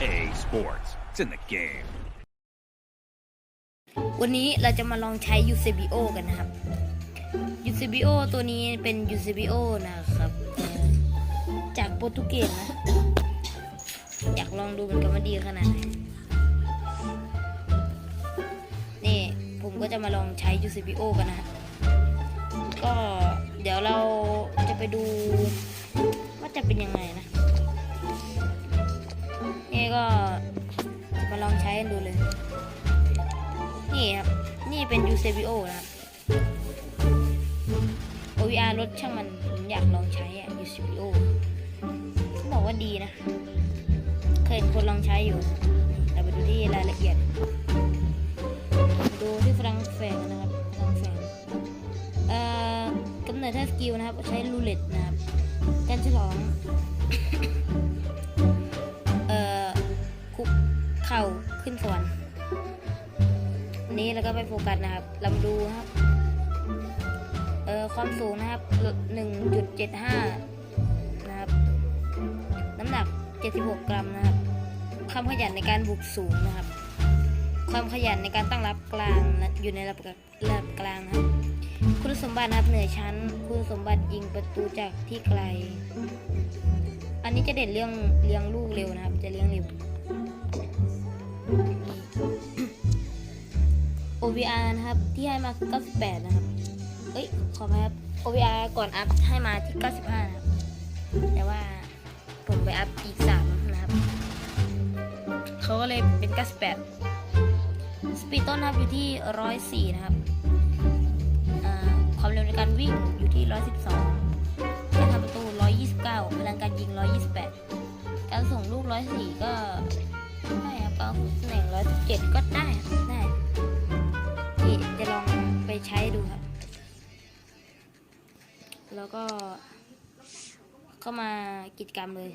EA Sports. It's in the game. วันนี้เราจะมาลองใช้ Eusebio กันนะครับ Eusebio ตัวนี้เป็น Eusebio นะครับ จากโปรตุเกสนะ อยากลองดูมันกันว่าดีขนาดไหน นี่ผมก็จะมาลองใช้ Eusebio กันนะก็เดี๋ยวเราจะไปดูว่าจะเป็นยังไงนะ นี่ก็มาลองใช้กันดูเลย นี่ครับ นี่เป็น Eusebio นะครับ OVR รถช่างมันผมอยากลองใช้อะ Eusebio เขาบอกว่าดีนะ เคยเห็นคนลองใช้อยู่นะเราไปดูที่รายละเอียด ดูที่ฝรั่งแฝงนะครับฝรั่งแฝงเอ่อกำเนิดท่าสกิลนะครับ ใช้รูเล็ตนะครับการฉลอง เข่าขึ้นสวรรค์นนี้แล้วก็ไปโฟกัสนะครับลำดูครับ เอ่อความสูงนะครับ 1.75 นะครับ น้ำหนัก 76 กรัมนะครับ ความขยันในการบุกสูงนะครับ ความขยันในการตั้งรับกลางนะอยู่ในระดับระดับกลางนะครับ คุณสมบัตินะครับเหนือชั้น คุณสมบัติยิงประตูจากที่ไกล อันนี้จะเด่นเรื่องเลี้ยงลูกเร็วนะครับ จะเลี้ยงเร็ว OVR นะครับที่ให้มาคือ 98 นะครับ เอ้ย ขออภัยครับ OVR ก่อนอัพให้มาที่ 95 นะครับ แต่ว่าผมไปอัพอีก 3 นะครับ เขาก็เลยเป็น 98 สปีดต้นนะครับอยู่ที่ 104 นะครับ ความเร็วในการวิ่งอยู่ที่ 112 การทำประตู 129 พลังการยิง 128 การส่งลูก 104 ก็ ได้ครับก็ตำแหน่ง117ก็ได้ครับได้ที่จะลองไปใช้ดูครับ แล้วก็เข้ามากิจกรรมเลย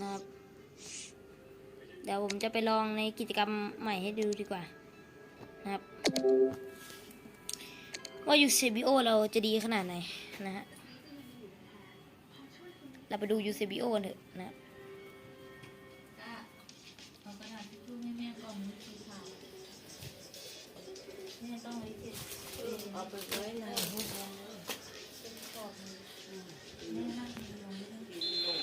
นะครับเดี๋ยวผมจะไปลองในกิจกรรมใหม่ให้ดูดีกว่า นะครับ ว่ายูเซบิโอเราจะดีขนาดไหนนะฮะ เราไปดูยูเซบิโอกันเถอะนะครับเอากระดาษทิชชู่ให้แม่ก่อนนี่คือค่ะแม่ต้องไว้เก็บเอาไปไว้ในห้องน้ำเลยแม่นั่งกินนมไม่ต้องกินนม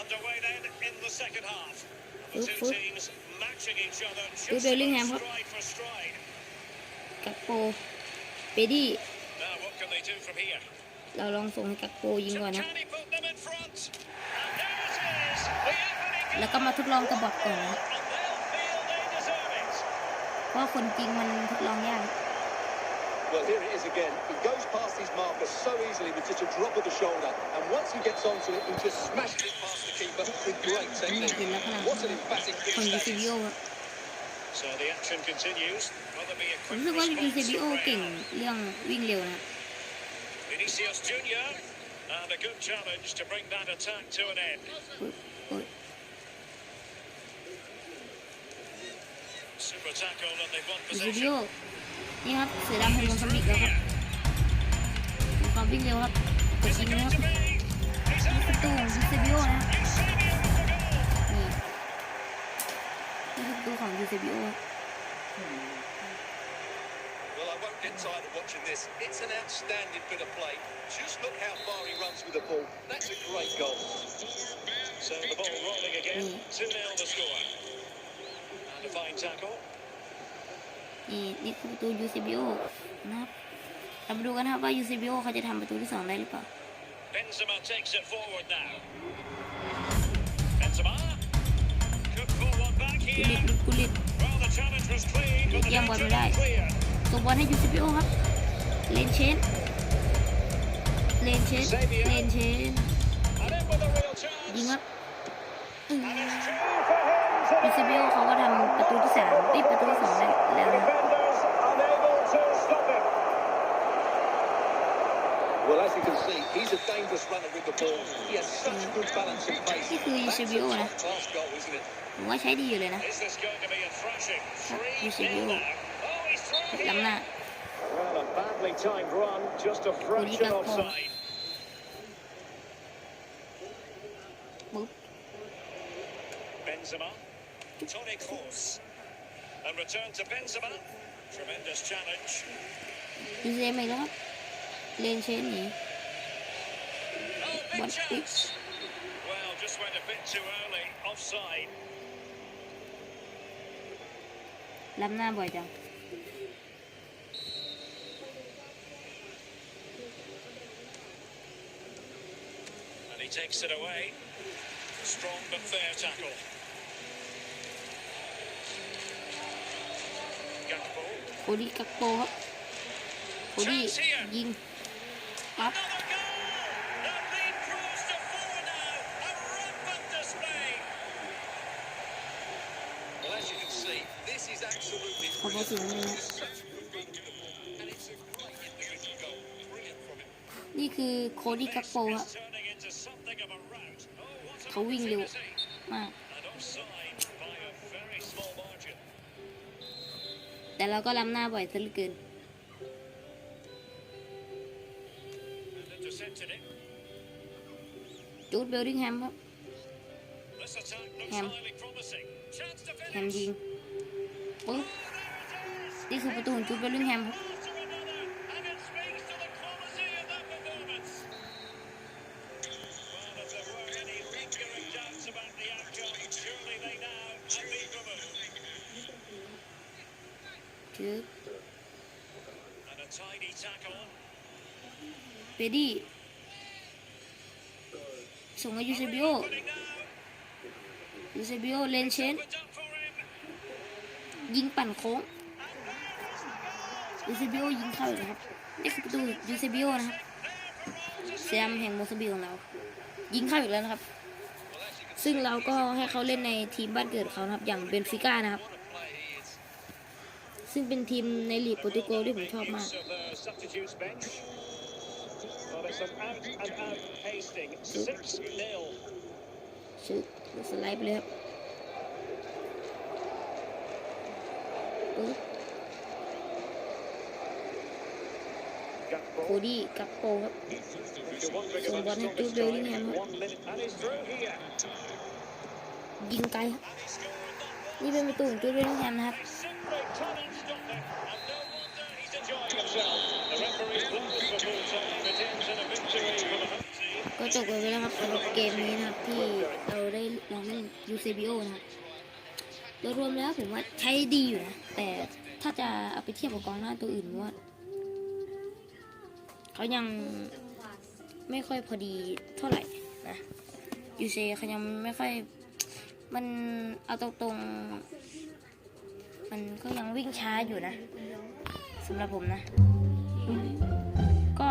Underway then in the second half. The Oop, two oop. teams matching each other กักโปเปดี้ Now what can they do from here? เราลองส่งให้กักโปยิง So ก่อนนะ can he put them in front? And there it is, the opening แล้วก็มาทดลองกับบอทก่อนนะ goal, and they'll feel they deserve it. เพราะว่าคนจริงมันทดลองยาก Well, here it is again. He goes past his marker so easily with just a drop of the shoulder. And once he gets onto it, he just smashes it past the keeper with great เห็นแล้ว technique. ขนาด What an emphatic คน finish ยู that ซิบิ is. โอ So the action continues. Will there be a ผม quick รู้สึกว่ายูซิ response บิโอ from เก่ง Real? เรื่องวิ่งเร็วนะ Vinicius Junior and a good challenge to bring that attack to an end. อุ๊ยอุ๊ย Super tackle and they've won ยูซิบิโอ possession. นี่ครับเสือดำแห่งโมซัมบิกแล้วครับมีความวิ่งเร็วครับกด Is ยิ it งนะ going ครับ to be? He's นี่ประตูของยูซิบิโอนะ Eusebio for goal. นี่นี่คือประ ตูของยูซิบิโอ Well, I won't get tired of watching this. It's an outstanding bit of play. Just look how far he runs with the ball. That's a great goal. So the ball rolling again. Mm. 2-0 the score. And a fine tackle. นี่นี่คือประตูยูซิบิโอนะครับเรามาดูกันนะครับว่ายูซิบิโอเขาจะทำประตูที่สองได้หรือเปล่า Benzema takes it forward now. Benzema. Could pull one back กุลิต here. เยี่ยมบอลไม่ได้ส่งบอลให้ยูซิปิโอครับ เลนเชนเลนเชนเลนเชนยิงครับยูซิปิโอเขาก็ทำประตูที่สามตีประตูที่สองได้แล้ว Well, as you can see, he's a dangerous runner with the ball. He has such good balance and pace. นี่คือยูซิ That's บิโอ a นะ top class goal, isn't it? ผมว่าใช้ดีอยู่เลยนะ Is this going to be a thrashing? Eusebio. 3-0 now. Oh, he's through ล้ำหน้า here. badly timed run, just a fraction Oliver Kahn. offside. ปุ๊บ Benzema, Toni Kroos, and return to Benzema. Tremendous challenge. ยูเซม lên trên nhỉ Bắn ít Làm nam vậy chẳng he takes it away. Strong but fair tackle. Gakpo. Cody Gakpo. Cody, Gakpo. ปครับโคดี้ยิงปั๊บ Another goal! The lead grows to four now. A rampant display. Well, as you can see, this is absolutely ขอโทษสีน้ำเงินครับ such a good beat to the ball, and it's a great individual goal. Brilliant from him. นี่คือโคดี้กักโปครับ It's turning into something of a rout. Oh, what an เขาวิ่งเร็ว opportunity. มาก And offside by a very small margin. แต่เราก็ล้ำหน้าบ่อยซะเหลือเกิน Chance to แฮม finish. ยิงปุ๊บ Oh, there it is. นี่คือประตูของจูดเบลดิงแฮมครับ After another, and it speaks to the quality of that performance. Well, if there were any lingering doubts about the outcome, surely they now have been removed. จืด And a tidy tackle. เบดี้ ส่งให้ยูเซบิโอยูเซบิโอเลนเชนยิงปั่นโค้งยูเซบิโอยิงเข้าอีกนะครับนี่คือประตูยูเซบิโอนะครับแซมแห่งโมซาบิของเรา ยิงเข้าอีกแล้วนะครับ ซึ่งเราก็ให้เขาเล่นในทีมบ้านเกิดเขานะครับ อย่างเบนฟิก้านะครับ ซึ่งเป็นทีมในลีกโปรตุเกสที่ผมชอบมาก Well, it's an out and out pasting. 6 0. ชื่อสไลด์ไปเลยครับปึ๊บโคดี้กับโปครับ You're wondering So about what the did you stoppage do time. in him? One minute, and he's through here. ยิงไกลครับ And he scored that นี่เป็นประตูของจูดเวลลิงแฮมนะครับ ก็จบกันไปแล้วครับสำหรับเกมนี้นะครับที่เราได้ลองเล่น UCBO นะครับโดยรวมแล้วผมว่าใช้ดีอยู่นะ แต่ถ้าจะเอาไปเทียบกับกองหน้าตัวอื่นว่าเขายังไม่ค่อยพอดีเท่าไหร่นะ UC เขายังไม่ค่อยมันเอาตรงๆ มันก็ยังวิ่งช้าอยู่นะสำหรับผมนะ ก็